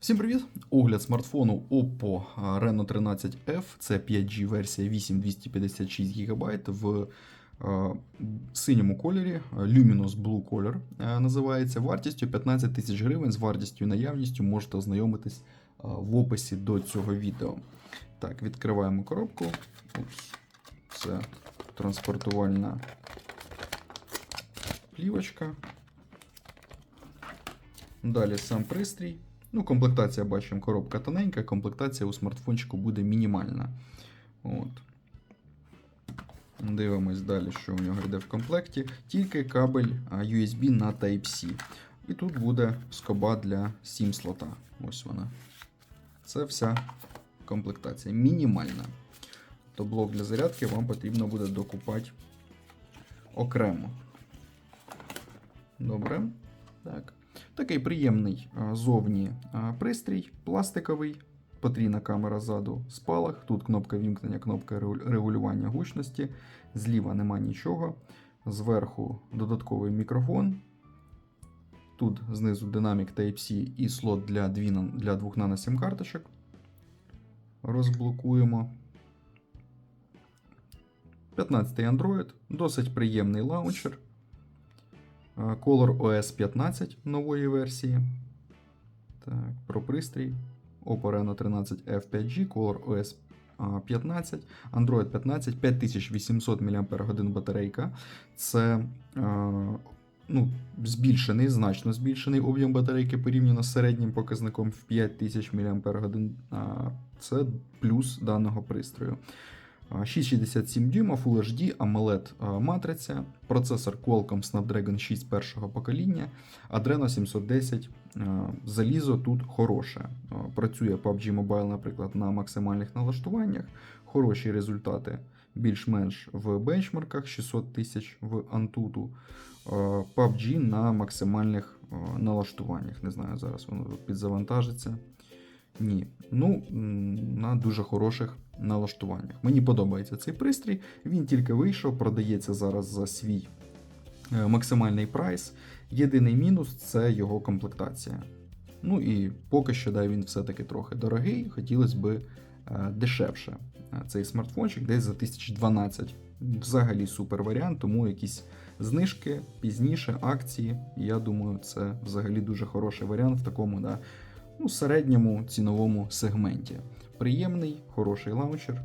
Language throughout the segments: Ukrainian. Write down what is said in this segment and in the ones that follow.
Всім привіт! Огляд смартфону Oppo Reno 13F. Це 5G версія 8256 ГБ в е, синьому кольорі. Luminous Blue Color е, називається. Вартістю 15 тисяч гривень. З вартістю і наявністю можете ознайомитись е, в описі до цього відео. Так, відкриваємо коробку. Упс. Це транспортувальна плівочка. Далі сам пристрій. Ну, комплектація бачимо, коробка тоненька, комплектація у смартфончику буде мінімальна. От. Дивимось далі, що у нього йде в комплекті. Тільки кабель USB на Type-C. І тут буде скоба для SIM слота. Ось вона. Це вся комплектація. Мінімальна. То блок для зарядки вам потрібно буде докупати окремо. Добре. Так. Такий приємний зовні пристрій, пластиковий, потрійна камера ззаду, спалах. Тут кнопка вімкнення, кнопка регулювання гучності. Зліва нема нічого. Зверху додатковий мікрофон. Тут знизу динамік Type-C і слот для, дві, для двох нано карточок. Розблокуємо. 15-й Android, досить приємний лаунчер. А, Color OS 15 нової версії. Так, про пристрій. Oppo Reno 13 F5G, Color OS 15, Android 15, 5800 мАч батарейка. Це ну, збільшений, значно збільшений об'єм батарейки порівняно з середнім показником в 5000 мАч. Це плюс даного пристрою. А, 667 дюйма, Full HD, AMOLED матриця, процесор Qualcomm Snapdragon 6 першого покоління, Adreno 710. Залізо тут хороше. Працює PUBG Mobile, наприклад, на максимальних налаштуваннях. Хороші результати більш-менш в бенчмарках 600 тисяч в Antutu. PUBG на максимальних налаштуваннях. Не знаю, зараз воно підзавантажиться. Ні. Ну, на дуже хороших налаштуваннях. Мені подобається цей пристрій. Він тільки вийшов, продається зараз за свій е, максимальний прайс. Єдиний мінус це його комплектація. Ну і поки що да, він все-таки трохи дорогий, хотілося б дешевше. Е, Цей смартфончик десь за 1012. Взагалі супер варіант, тому якісь знижки пізніше, акції. Я думаю, це взагалі дуже хороший варіант в такому да, ну, середньому ціновому сегменті. Приємний, хороший лаунчер,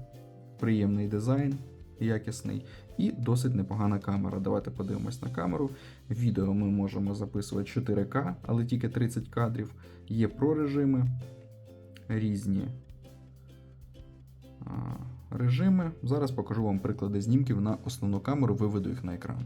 приємний дизайн, якісний і досить непогана камера. Давайте подивимось на камеру. Відео ми можемо записувати 4К, але тільки 30 кадрів. Є прорежими, різні режими. Зараз покажу вам приклади знімків на основну камеру, виведу їх на екран.